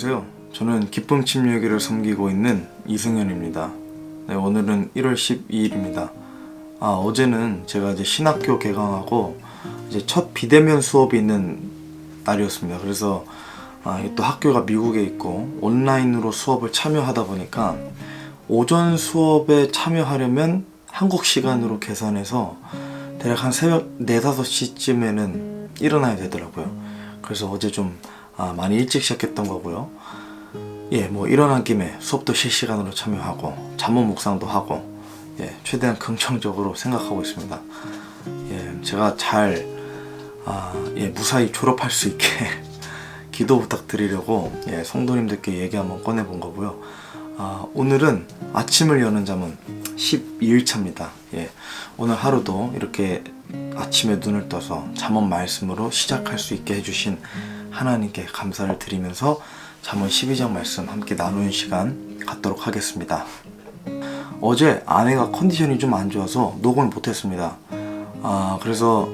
안녕하세요. 저는 기쁨 침례교를 섬기고 있는 이승현입니다. 네, 오늘은 1월 12일입니다. 아, 어제는 제가 이제 신학교 개강하고 이제 첫 비대면 수업이 있는 날이었습니다. 그래서 아, 또 학교가 미국에 있고 온라인으로 수업을 참여하다 보니까 오전 수업에 참여하려면 한국 시간으로 계산해서 대략 한 새벽 4, 5시쯤에는 일어나야 되더라고요. 그래서 어제 좀 아, 많이 일찍 시작했던 거고요. 예, 뭐 일어난 김에 수업도 실시간으로 참여하고 잠언 묵상도 하고 예, 최대한 긍정적으로 생각하고 있습니다. 예, 제가 잘 아, 예, 무사히 졸업할 수 있게 기도 부탁드리려고 예, 성도님들께 얘기 한번 꺼내 본 거고요. 아, 오늘은 아침을 여는 잠은 12일차입니다. 예, 오늘 하루도 이렇게 아침에 눈을 떠서 잠언 말씀으로 시작할 수 있게 해주신 하나님께 감사를 드리면서 잠언 12장 말씀 함께 나누는 시간 갖도록 하겠습니다. 어제 아내가 컨디션이 좀 안 좋아서 녹음을 못했습니다. 아 그래서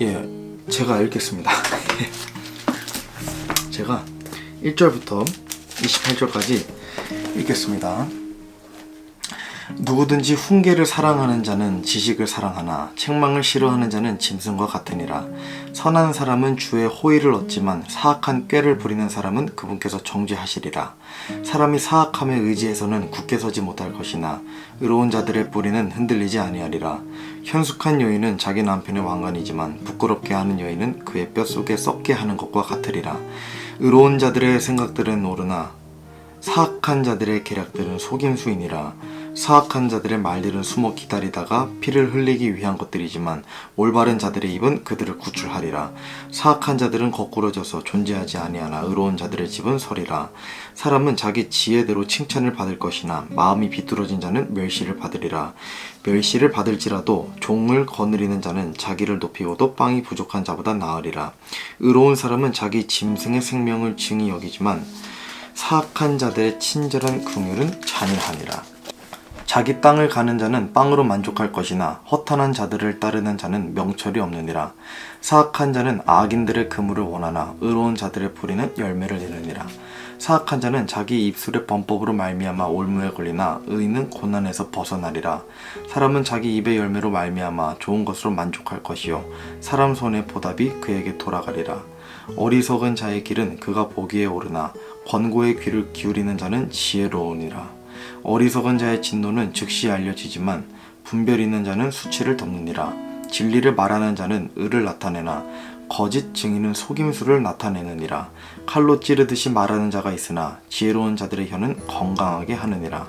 예 제가 읽겠습니다. 제가 1절부터 28절까지 읽겠습니다. 누구든지 훈계를 사랑하는 자는 지식을 사랑하나 책망을 싫어하는 자는 짐승과 같으니라. 선한 사람은 주의 호의를 얻지만 사악한 꾀를 부리는 사람은 그분께서 정죄하시리라. 사람이 사악함에 의지해서는 굳게 서지 못할 것이나 의로운 자들의 뿌리는 흔들리지 아니하리라. 현숙한 여인은 자기 남편의 왕관이지만 부끄럽게 하는 여인은 그의 뼛속에 썩게 하는 것과 같으리라. 의로운 자들의 생각들은 오르나 사악한 자들의 계략들은 속임수이니라. 사악한 자들의 말들은 숨어 기다리다가 피를 흘리기 위한 것들이지만 올바른 자들의 입은 그들을 구출하리라. 사악한 자들은 거꾸러져서 존재하지 아니하나 의로운 자들의 집은 서리라. 사람은 자기 지혜대로 칭찬을 받을 것이나 마음이 비뚤어진 자는 멸시를 받으리라. 멸시를 받을지라도 종을 거느리는 자는 자기를 높이고도 빵이 부족한 자보다 나으리라. 의로운 사람은 자기 짐승의 생명을 증히 여기지만 사악한 자들의 친절한 긍휼은 잔인하니라. 자기 땅을 가는 자는 빵으로 만족할 것이나 허탄한 자들을 따르는 자는 명철이 없느니라. 사악한 자는 악인들의 그물을 원하나 의로운 자들의 뿌리는 열매를 내느니라. 사악한 자는 자기 입술의 범법으로 말미암아 올무에 걸리나 의인은 고난에서 벗어나리라. 사람은 자기 입의 열매로 말미암아 좋은 것으로 만족할 것이요 사람 손의 보답이 그에게 돌아가리라. 어리석은 자의 길은 그가 보기에 오르나 권고의 귀를 기울이는 자는 지혜로우니라. 어리석은 자의 진노는 즉시 알려지지만 분별 있는 자는 수치를 덮느니라. 진리를 말하는 자는 의를 나타내나 거짓 증인은 속임수를 나타내느니라. 칼로 찌르듯이 말하는 자가 있으나 지혜로운 자들의 혀는 건강하게 하느니라.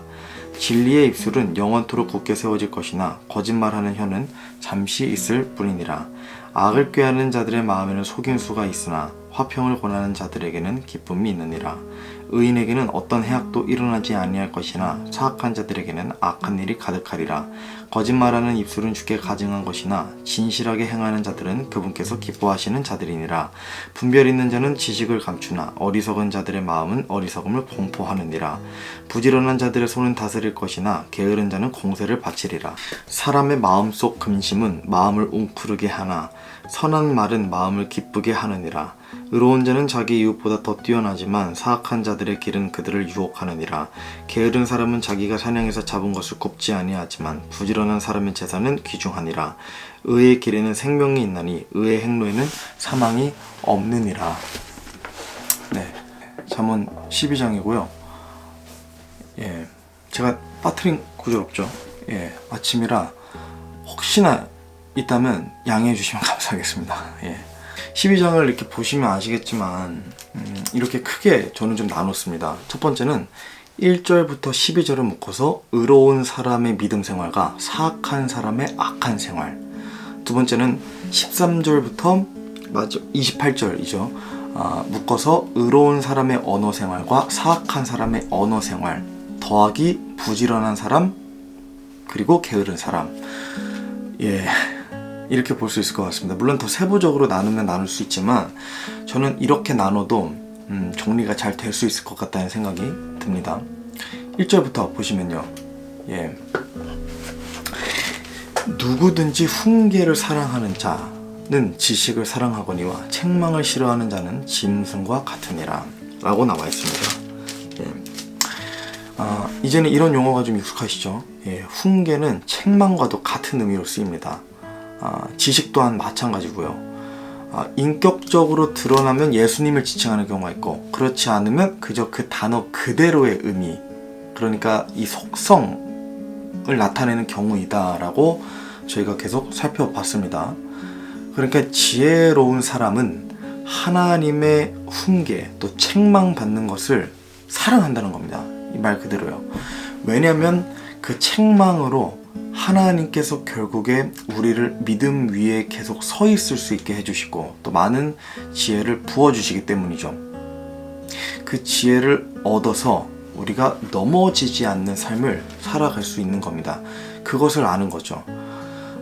진리의 입술은 영원토록 굳게 세워질 것이나 거짓말하는 혀는 잠시 있을 뿐이니라. 악을 꾀하는 자들의 마음에는 속임수가 있으나 화평을 권하는 자들에게는 기쁨이 있느니라. 의인에게는 어떤 해악도 일어나지 아니할 것이나 사악한 자들에게는 악한 일이 가득하리라. 거짓말하는 입술은 주께 가증한 것이나 진실하게 행하는 자들은 그분께서 기뻐하시는 자들이니라. 분별 있는 자는 지식을 감추나 어리석은 자들의 마음은 어리석음을 공포하느니라. 부지런한 자들의 손은 다스릴 것이나 게으른 자는 공세를 바치리라. 사람의 마음속 금심은 마음을 웅크르게 하나 선한 말은 마음을 기쁘게 하느니라. 의로운 자는 자기 이웃보다 더 뛰어나지만 사악한 자들의 길은 그들을 유혹하느니라. 게으른 사람은 자기가 사냥해서 잡은 것을 굽지 아니하지만 부지런한 사람의 재산은 귀중하니라. 의의 길에는 생명이 있나니 의의 행로에는 사망이 없느니라. 네, 잠언 12장이고요. 예, 제가 빠트린 구절 없죠. 예, 아침이라 혹시나 있다면 양해해 주시면 감사하겠습니다. 예. 12장을 이렇게 보시면 아시겠지만 음, 이렇게 크게 저는 좀 나눴습니다. 첫 번째는 1절부터 12절을 묶어서 의로운 사람의 믿음 생활과 사악한 사람의 악한 생활. 두 번째는 13절부터 맞죠? 28절이죠. 아, 묶어서 의로운 사람의 언어 생활과 사악한 사람의 언어 생활 더하기 부지런한 사람 그리고 게으른 사람. 예. 이렇게 볼 수 있을 것 같습니다. 물론 더 세부적으로 나누면 나눌 수 있지만 저는 이렇게 나눠도 음, 정리가 잘 될 수 있을 것 같다는 생각이 듭니다. 1절부터 보시면요. 예. 누구든지 훈계를 사랑하는 자는 지식을 사랑하거니와 책망을 싫어하는 자는 짐승과 같으니라. 라고 나와 있습니다. 예. 아, 이제는 이런 용어가 좀 익숙하시죠? 예, 훈계는 책망과도 같은 의미로 쓰입니다. 아, 지식 또한 마찬가지고요. 아, 인격적으로 드러나면 예수님을 지칭하는 경우가 있고 그렇지 않으면 그저 그 단어 그대로의 의미 그러니까 이 속성을 나타내는 경우이다라고 저희가 계속 살펴봤습니다. 그러니까 지혜로운 사람은 하나님의 훈계 또 책망받는 것을 사랑한다는 겁니다. 이 말 그대로요. 왜냐하면 그 책망으로 하나님께서 결국에 우리를 믿음 위에 계속 서 있을 수 있게 해주시고 또 많은 지혜를 부어주시기 때문이죠. 그 지혜를 얻어서 우리가 넘어지지 않는 삶을 살아갈 수 있는 겁니다. 그것을 아는 거죠.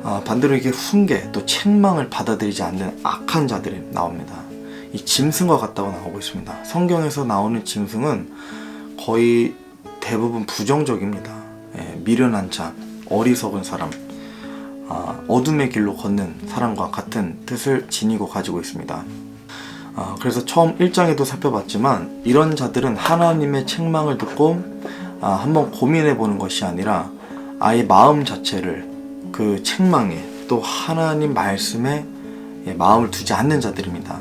아, 반대로 이게 훈계 또 책망을 받아들이지 않는 악한 자들이 나옵니다. 이 짐승과 같다고 나오고 있습니다. 성경에서 나오는 짐승은 거의 대부분 부정적입니다. 예, 미련한 자, 어리석은 사람, 아, 어둠의 길로 걷는 사람과 같은 뜻을 지니고 가지고 있습니다. 아, 그래서 처음 1장에도 살펴봤지만 이런 자들은 하나님의 책망을 듣고 아, 한번 고민해 보는 것이 아니라 아예 마음 자체를 그 책망에 또 하나님 말씀에 예, 마음을 두지 않는 자들입니다.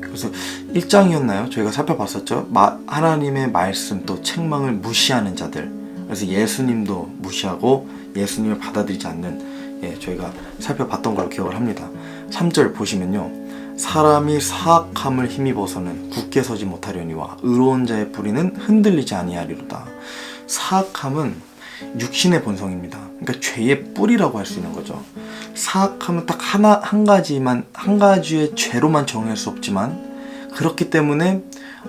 그래서 1장이었나요? 저희가 살펴봤었죠. 마- 하나님의 말씀 또 책망을 무시하는 자들. 그래서 예수님도 무시하고 예수님을 받아들이지 않는 예, 저희가 살펴봤던 걸 기억을 합니다. 3절 보시면요. 사람이 사악함을 힘입어서는 굳게 서지 못하려니와 의로운 자의 뿌리는 흔들리지 아니하리로다. 사악함은 육신의 본성입니다. 그러니까 죄의 뿌리라고 할 수 있는 거죠. 사악함은 딱 하나 한 가지만 한 가지의 죄로만 정의할 수 없지만 그렇기 때문에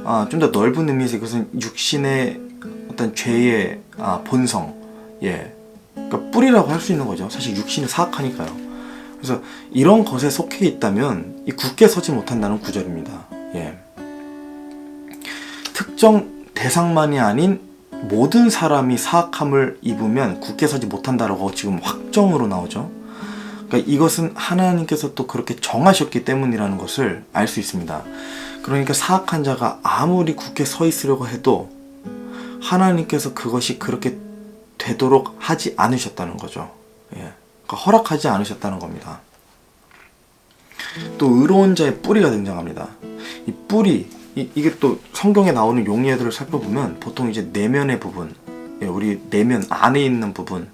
아, 좀 더 넓은 의미에서 이것은 육신의 어떤 죄의 아, 본성, 예, 그러니까 뿌리라고 할 수 있는 거죠. 사실 육신이 사악하니까요. 그래서 이런 것에 속해 있다면 이 굳게 서지 못한다는 구절입니다. 예. 특정 대상만이 아닌 모든 사람이 사악함을 입으면 굳게 서지 못한다라고 지금 확정으로 나오죠. 그러니까 이것은 하나님께서 또 그렇게 정하셨기 때문이라는 것을 알 수 있습니다. 그러니까 사악한 자가 아무리 굳게 서 있으려고 해도 하나님께서 그것이 그렇게 되도록 하지 않으셨다는 거죠. 예. 그러니까 허락하지 않으셨다는 겁니다. 또 의로운 자의 뿌리가 등장합니다. 이 뿌리 이, 이게 또 성경에 나오는 용례들을 살펴보면 보통 이제 내면의 부분, 예, 우리 내면 안에 있는 부분,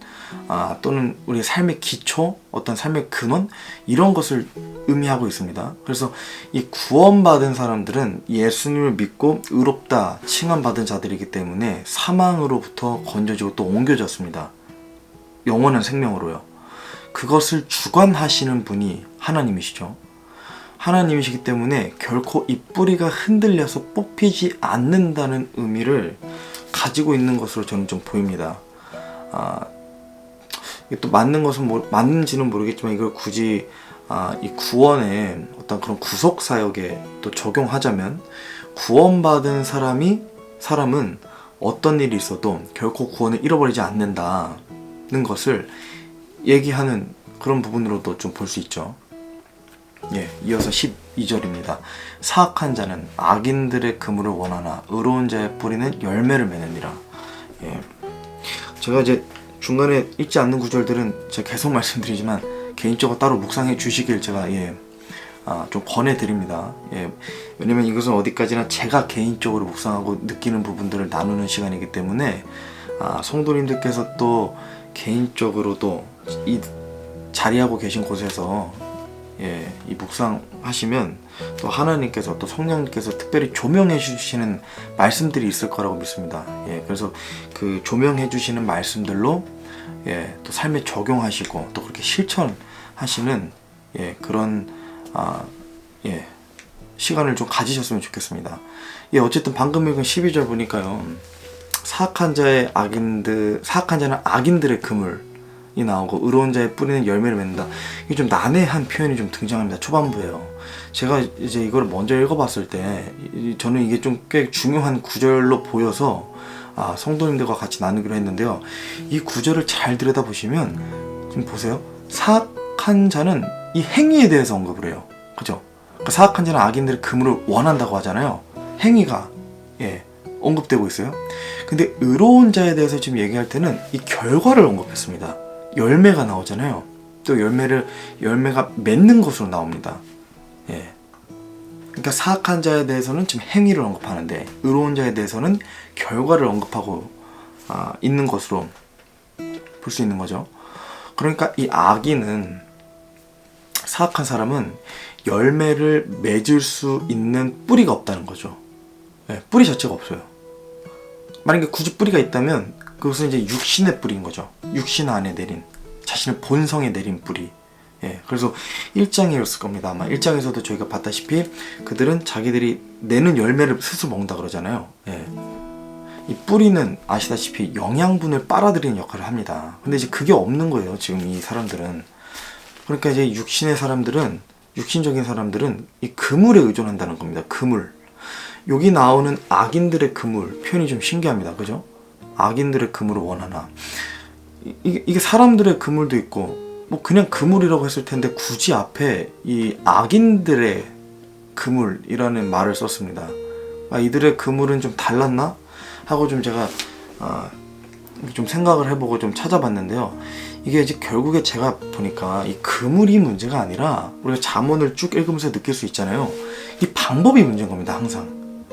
아, 또는 우리 삶의 기초, 어떤 삶의 근원 이런 것을 의미하고 있습니다. 그래서 이 구원받은 사람들은 예수님을 믿고 의롭다 칭함받은 자들이기 때문에 사망으로부터 건져지고 또 옮겨졌습니다. 영원한 생명으로요. 그것을 주관하시는 분이 하나님이시죠. 하나님이시기 때문에 결코 이 뿌리가 흔들려서 뽑히지 않는다는 의미를 가지고 있는 것으로 저는 좀 보입니다. 아, 이게 또 맞는 것은 뭐, 맞는지는 모르겠지만 이걸 굳이 아, 이 구원의 어떤 그런 구속 사역에 또 적용하자면 구원받은 사람이 사람은 어떤 일이 있어도 결코 구원을 잃어버리지 않는다는 것을 얘기하는 그런 부분으로도 좀 볼 수 있죠. 예, 이어서 12절입니다. 사악한 자는 악인들의 그물을 원하나 의로운 자의 뿌리는 열매를 맺느니라. 예. 제가 이제 중간에 읽지 않는 구절들은 제가 계속 말씀드리지만 개인적으로 따로 묵상해 주시길 제가 예, 아, 좀 권해드립니다. 예, 왜냐면 이것은 어디까지나 제가 개인적으로 묵상하고 느끼는 부분들을 나누는 시간이기 때문에 아, 성도님들께서 또 개인적으로도 이 자리하고 계신 곳에서 예, 이 묵상하시면 또 하나님께서 또 성령님께서 특별히 조명해 주시는 말씀들이 있을 거라고 믿습니다. 예, 그래서 그 조명해 주시는 말씀들로 예, 또 삶에 적용하시고 또 그렇게 실천하시는 예, 그런 아, 예, 시간을 좀 가지셨으면 좋겠습니다. 예, 어쨌든 방금 읽은 12절 보니까요. 사악한 자의 악인들, 사악한 자는 악인들의 그물, 이 나오고 의로운 자의 뿌리는 열매를 맺는다. 이게 좀 난해한 표현이 좀 등장합니다. 초반부에요. 제가 이제 이걸 먼저 읽어봤을 때 이- 저는 이게 좀 꽤 중요한 구절로 보여서 아, 성도님들과 같이 나누기로 했는데요. 이 구절을 잘 들여다 보시면 지금 보세요. 사악한 자는 이 행위에 대해서 언급을 해요. 그죠? 그러니까 사악한 자는 악인들의 그물을 원한다고 하잖아요. 행위가 예, 언급되고 있어요. 근데 의로운 자에 대해서 지금 얘기할 때는 이 결과를 언급했습니다. 열매가 나오잖아요. 또 열매를 열매가 맺는 것으로 나옵니다. 예. 그러니까 사악한 자에 대해서는 지금 행위를 언급하는데 의로운 자에 대해서는 결과를 언급하고 아, 있는 것으로 볼 수 있는 거죠. 그러니까 이 악인은 사악한 사람은 열매를 맺을 수 있는 뿌리가 없다는 거죠. 예, 뿌리 자체가 없어요. 만약에 굳이 뿌리가 있다면 그것은 이제 육신의 뿌리인 거죠. 육신 안에 내린 자신의 본성에 내린 뿌리. 예, 그래서 1장이었을 겁니다. 아마 1장에서도 저희가 봤다시피 그들은 자기들이 내는 열매를 스스로 먹는다 그러잖아요. 예. 이 뿌리는 아시다시피 영양분을 빨아들이는 역할을 합니다. 근데 이제 그게 없는 거예요. 지금 이 사람들은. 그러니까 이제 육신의 사람들은 육신적인 사람들은 이 그물에 의존한다는 겁니다. 그물. 여기 나오는 악인들의 그물 표현이 좀 신기합니다. 그죠? 악인들의 그물을 원하나. 이- 이게, 사람들의 그물도 있고 뭐 그냥 그물이라고 했을 텐데 굳이 앞에 이 악인들의 그물이라는 말을 썼습니다. 아, 이들의 그물은 좀 달랐나 하고 좀 제가 아, 좀 생각을 해보고 좀 찾아봤는데요. 이게 이제 결국에 제가 보니까 이 그물이 문제가 아니라 우리가 잠언을 쭉 읽으면서 느낄 수 있잖아요. 이 방법이 문제인 겁니다. 항상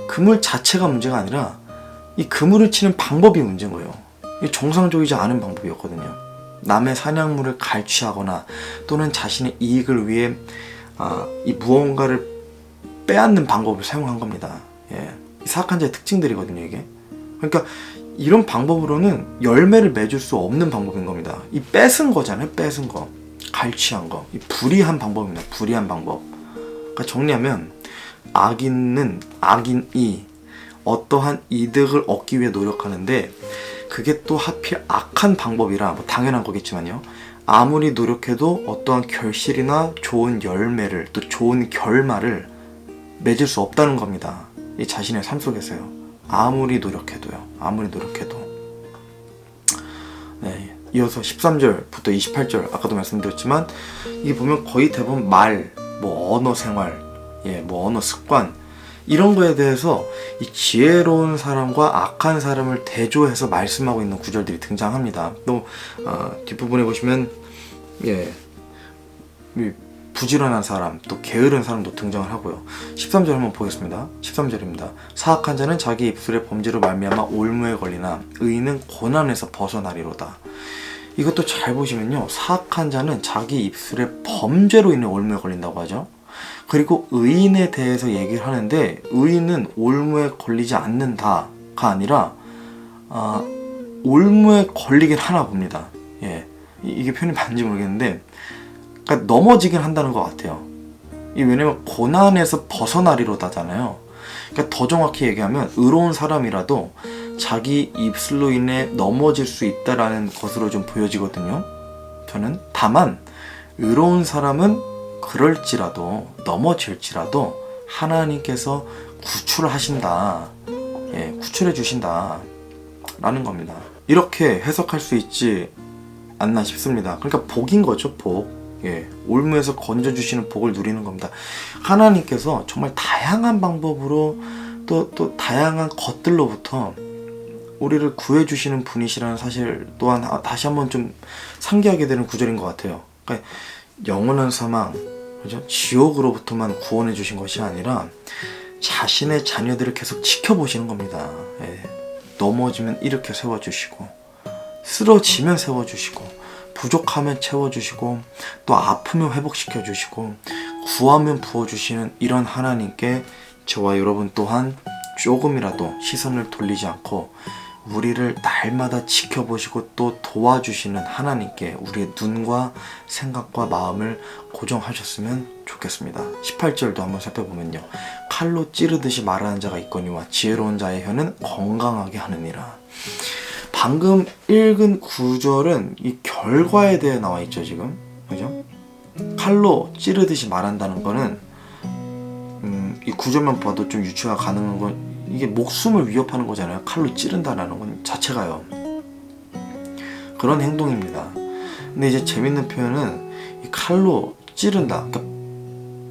그물 자체가 문제가 아니라 이 그물을 치는 방법이 문제인 거예요. 이게 정상적이지 않은 방법이었거든요. 남의 사냥물을 갈취하거나 또는 자신의 이익을 위해 아, 이 무언가를 빼앗는 방법을 사용한 겁니다. 예. 이 사악한 자의 특징들이거든요, 이게. 그러니까 이런 방법으로는 열매를 맺을 수 없는 방법인 겁니다. 이 뺏은 거잖아요, 뺏은 거. 갈취한 거. 이 불의한 방법입니다. 불의한 방법. 그러니까 정리하면 악인은 악인이 어떠한 이득을 얻기 위해 노력하는데 그게 또 하필 악한 방법이라 뭐 당연한 거겠지만요. 아무리 노력해도 어떠한 결실이나 좋은 열매를 또 좋은 결말을 맺을 수 없다는 겁니다. 이 자신의 삶 속에서요. 아무리 노력해도요. 아무리 노력해도. 네. 이어서 13절부터 28절 아까도 말씀드렸지만 이게 보면 거의 대부분 말, 뭐 언어 생활, 예, 뭐 언어 습관 이런 거에 대해서 이 지혜로운 사람과 악한 사람을 대조해서 말씀하고 있는 구절들이 등장합니다. 또 어, 뒷부분에 보시면 예, 이 부지런한 사람, 또 게으른 사람도 등장을 하고요. 13절 한번 보겠습니다. 13절입니다. 사악한 자는 자기 입술의 범죄로 말미암아 올무에 걸리나 의인은 고난에서 벗어나리로다. 이것도 잘 보시면요. 사악한 자는 자기 입술의 범죄로 인해 올무에 걸린다고 하죠. 그리고 의인에 대해서 얘기를 하는데 의인은 올무에 걸리지 않는다가 아니라 아, 올무에 걸리긴 하나 봅니다. 예, 이- 이게 표현이 맞는지 모르겠는데, 그러니까 넘어지긴 한다는 것 같아요. 이 왜냐면 고난에서 벗어나리로다잖아요. 그러니까 더 정확히 얘기하면 의로운 사람이라도 자기 입술로 인해 넘어질 수 있다라는 것으로 좀 보여지거든요. 저는 다만 의로운 사람은 그럴지라도 넘어질지라도 하나님께서 구출을 하신다. 예, 구출해 주신다. 라는 겁니다. 이렇게 해석할 수 있지 않나 싶습니다. 그러니까 복인 거죠, 복. 예, 올무에서 건져주시는 복을 누리는 겁니다. 하나님께서 정말 다양한 방법으로 또, 또 다양한 것들로부터 우리를 구해주시는 분이시라는 사실 또한 아- 다시 한번 좀 상기하게 되는 구절인 것 같아요. 그러니까 영원한 사망, 그죠? 지옥으로부터만 구원해 주신 것이 아니라 자신의 자녀들을 계속 지켜보시는 겁니다. 예. 넘어지면 이렇게 세워주시고, 쓰러지면 세워주시고, 부족하면 채워주시고, 또 아프면 회복시켜주시고, 구하면 부어주시는 이런 하나님께 저와 여러분 또한 조금이라도 시선을 돌리지 않고 우리를 날마다 지켜보시고 또 도와주시는 하나님께 우리의 눈과 생각과 마음을 고정하셨으면 좋겠습니다. 18절도 한번 살펴보면요. 칼로 찌르듯이 말하는 자가 있거니와 지혜로운 자의 혀는 건강하게 하느니라. 방금 읽은 구절은 이 결과에 대해 나와 있죠, 지금. 그죠? 칼로 찌르듯이 말한다는 거는 음, 이 구절만 봐도 좀 유추가 가능한 건 이게 목숨을 위협하는 거잖아요. 칼로 찌른다라는 건 자체가요. 그런 행동입니다. 근데 이제 재밌는 표현은 이 칼로 찌른다. 그러니까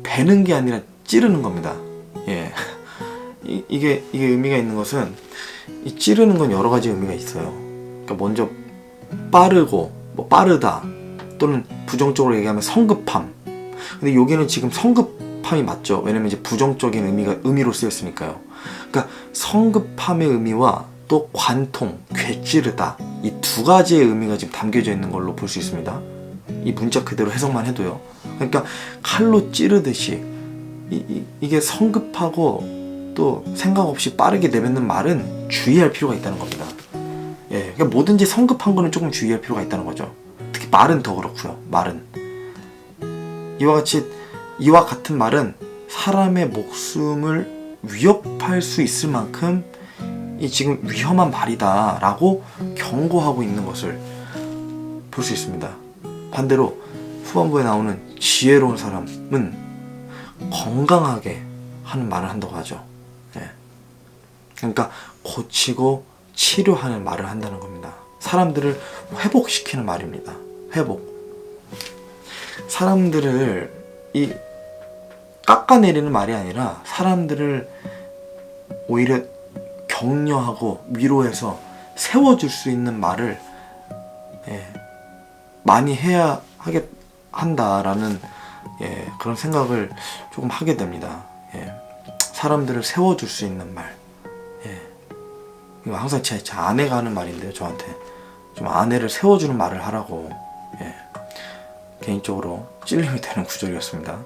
베는 게 아니라 찌르는 겁니다. 예. 이, 이, 이게 이게 의미가 있는 것은 이 찌르는 건 여러 가지 의미가 있어요. 그러니까 먼저 빠르고 뭐 빠르다 또는 부정적으로 얘기하면 성급함. 근데 여기는 지금 성급 함이 맞죠. 왜냐면 이제 부정적인 의미가 의미로 쓰였으니까요. 그러니까 성급함의 의미와 또 관통, 괴찌르다 이 두 가지의 의미가 지금 담겨져 있는 걸로 볼 수 있습니다. 이 문자 그대로 해석만 해도요. 그러니까 칼로 찌르듯이 이, 이, 게 성급하고 또 생각 없이 빠르게 내뱉는 말은 주의할 필요가 있다는 겁니다. 예, 그러니까 뭐든지 성급한 거는 조금 주의할 필요가 있다는 거죠. 특히 말은 더 그렇고요. 말은 이와 같이 이와 같은 말은 사람의 목숨을 위협할 수 있을 만큼 이 지금 위험한 말이다 라고 경고하고 있는 것을 볼 수 있습니다. 반대로 후반부에 나오는 지혜로운 사람은 건강하게 하는 말을 한다고 하죠. 예. 그러니까 고치고 치료하는 말을 한다는 겁니다. 사람들을 회복시키는 말입니다. 회복. 사람들을 이 깎아내리는 말이 아니라 사람들을 오히려 격려하고 위로해서 세워줄 수 있는 말을 예, 많이 해야 하겠 한다라는 예, 그런 생각을 조금 하게 됩니다. 예, 사람들을 세워줄 수 있는 말. 예, 이거 항상 제, 제 아내가 하는 말인데요, 저한테 좀 아내를 세워주는 말을 하라고. 예, 개인적으로 찔림이 되는 구절이었습니다.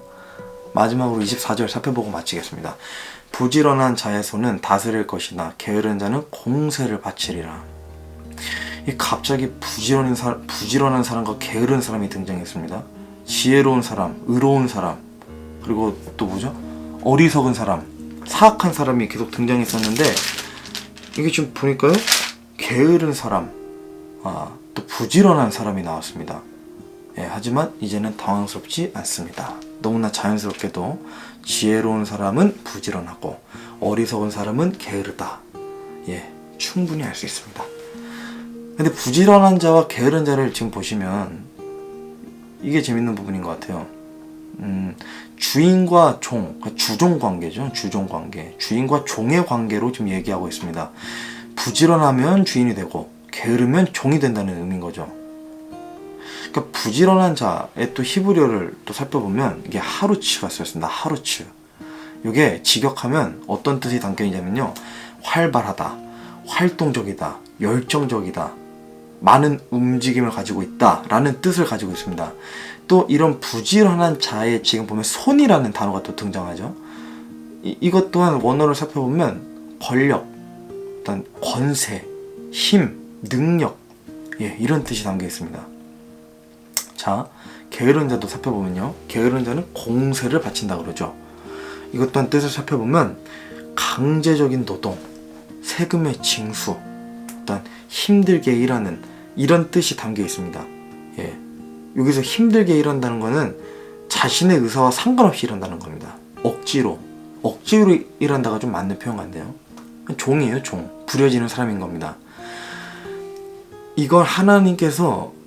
마지막으로 24절 살펴보고 마치겠습니다. 부지런한 자의 손은 다스릴 것이나 게으른 자는 공세를 바치리라. 이 갑자기 부지런한, 사, 부지런한 사람과 게으른 사람이 등장했습니다. 지혜로운 사람, 의로운 사람, 그리고 또 뭐죠? 어리석은 사람, 사악한 사람이 계속 등장했었는데 이게 지금 보니까요, 게으른 사람, 아, 또 부지런한 사람이 나왔습니다. 예, 하지만 이제는 당황스럽지 않습니다. 너무나 자연스럽게도 지혜로운 사람은 부지런하고 어리석은 사람은 게으르다. 예, 충분히 알 수 있습니다. 근데 부지런한 자와 게으른 자를 지금 보시면 이게 재밌는 부분인 것 같아요. 음, 주인과 종, 그러니까 주종 관계죠. 주종 관계. 주인과 종의 관계로 지금 얘기하고 있습니다. 부지런하면 주인이 되고 게으르면 종이 된다는 의미인 거죠. 그러니까 부지런한 자의 또 히브리어를 또 살펴보면 이게 하루치가 쓰였습니다. 하루치. 이게 직역하면 어떤 뜻이 담겨 있냐면요. 활발하다, 활동적이다, 열정적이다, 많은 움직임을 가지고 있다 라는 뜻을 가지고 있습니다. 또 이런 부지런한 자의 지금 보면 손이라는 단어가 또 등장하죠. 이, 이것 또한 원어를 살펴보면 권력, 어떤 권세, 힘, 능력, 예, 이런 뜻이 담겨 있습니다. 자, 게으른 자도 살펴보면요. 게으른 자는 공세를 바친다 그러죠. 이것 또한 뜻을 살펴보면 강제적인 노동, 세금의 징수, 어떤 힘들게 일하는 이런 뜻이 담겨 있습니다. 예. 여기서 힘들게 일한다는 거는 자신의 의사와 상관없이 일한다는 겁니다. 억지로. 억지로 일한다가 좀 맞는 표현 같네요. 종이에요, 종. 부려지는 사람인 겁니다. 이걸 하나님께서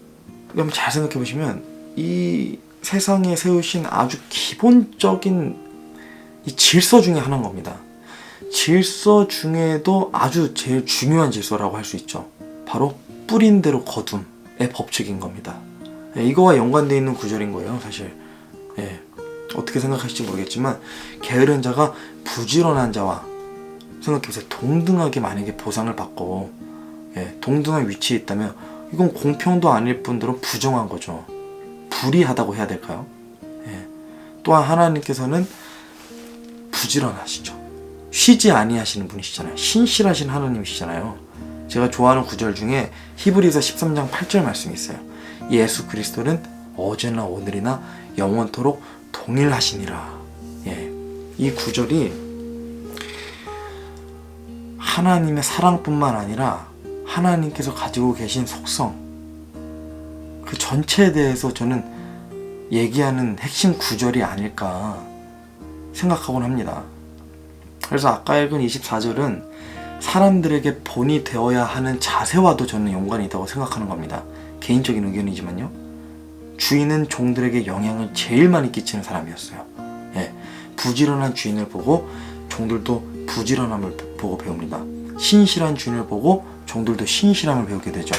한번 잘 생각해 보시면 이 세상에 세우신 아주 기본적인 이 질서 중에 하나인 겁니다. 질서 중에도 아주 제일 중요한 질서라고 할 수 있죠. 바로 뿌린 대로 거둠의 법칙인 겁니다. 예, 이거와 연관되어 있는 구절인 거예요, 사실. 예, 어떻게 생각하실지 모르겠지만 게으른 자가 부지런한 자와 생각해보세요. 동등하게 만약에 보상을 받고 예, 동등한 위치에 있다면 이건 공평도 아닐 뿐더러 부정한 거죠. 불의하다고 해야 될까요? 예. 또한 하나님께서는 부지런하시죠. 쉬지 아니하시는 분이시잖아요. 신실하신 하나님이시잖아요. 제가 좋아하는 구절 중에 히브리서 13장 8절 말씀이 있어요. 예수 그리스도는 어제나 오늘이나 영원토록 동일하시니라. 예. 이 구절이 하나님의 사랑뿐만 아니라 하나님께서 가지고 계신 속성 그 전체에 대해서 저는 얘기하는 핵심 구절이 아닐까 생각하곤 합니다. 그래서 아까 읽은 24절은 사람들에게 본이 되어야 하는 자세와도 저는 연관이 있다고 생각하는 겁니다. 개인적인 의견이지만요. 주인은 종들에게 영향을 제일 많이 끼치는 사람이었어요. 예, 부지런한 주인을 보고 종들도 부지런함을 보고 배웁니다. 신실한 주인을 보고 종들도 신실함을 배우게 되죠.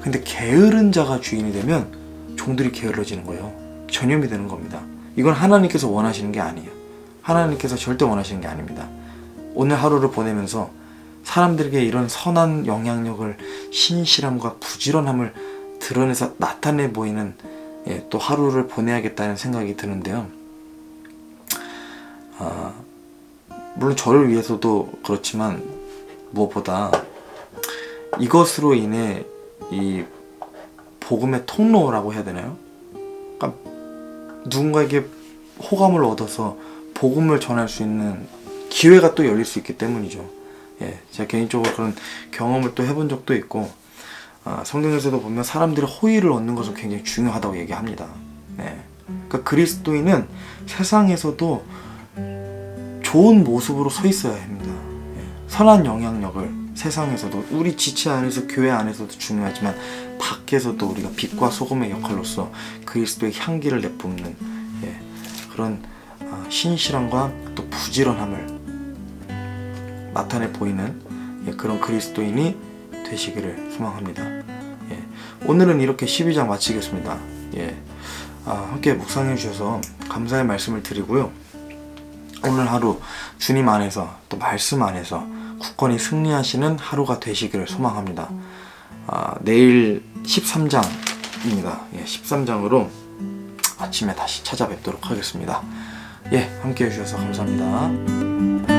근데 게으른 자가 주인이 되면 종들이 게을러지는 거예요. 전염이 되는 겁니다. 이건 하나님께서 원하시는 게 아니에요. 하나님께서 절대 원하시는 게 아닙니다. 오늘 하루를 보내면서 사람들에게 이런 선한 영향력을 신실함과 부지런함을 드러내서 나타내 보이는 예, 또 하루를 보내야겠다는 생각이 드는데요. 아, 물론 저를 위해서도 그렇지만 무엇보다 이것으로 인해 이 복음의 통로라고 해야 되나요? 그러니까 누군가에게 호감을 얻어서 복음을 전할 수 있는 기회가 또 열릴 수 있기 때문이죠. 예, 제가 개인적으로 그런 경험을 또 해본 적도 있고 아, 성경에서도 보면 사람들이 호의를 얻는 것은 굉장히 중요하다고 얘기합니다. 네. 그러니까 그리스도인은 세상에서도 좋은 모습으로 서 있어야 합니다. 예, 선한 영향력을 세상에서도 우리 지체 안에서 교회 안에서도 중요하지만 밖에서도 우리가 빛과 소금의 역할로서 그리스도의 향기를 내뿜는 예, 그런 아, 신실함과 또 부지런함을 나타내 보이는 예, 그런 그리스도인이 되시기를 소망합니다. 예, 오늘은 이렇게 12장 마치겠습니다. 예, 아, 함께 묵상해 주셔서 감사의 말씀을 드리고요. 오늘 하루 주님 안에서 또 말씀 안에서 굳건히 승리하시는 하루가 되시기를 소망합니다. 아, 내일 13장입니다. 예, 13장으로 아침에 다시 찾아뵙도록 하겠습니다. 예, 함께 해주셔서 감사합니다.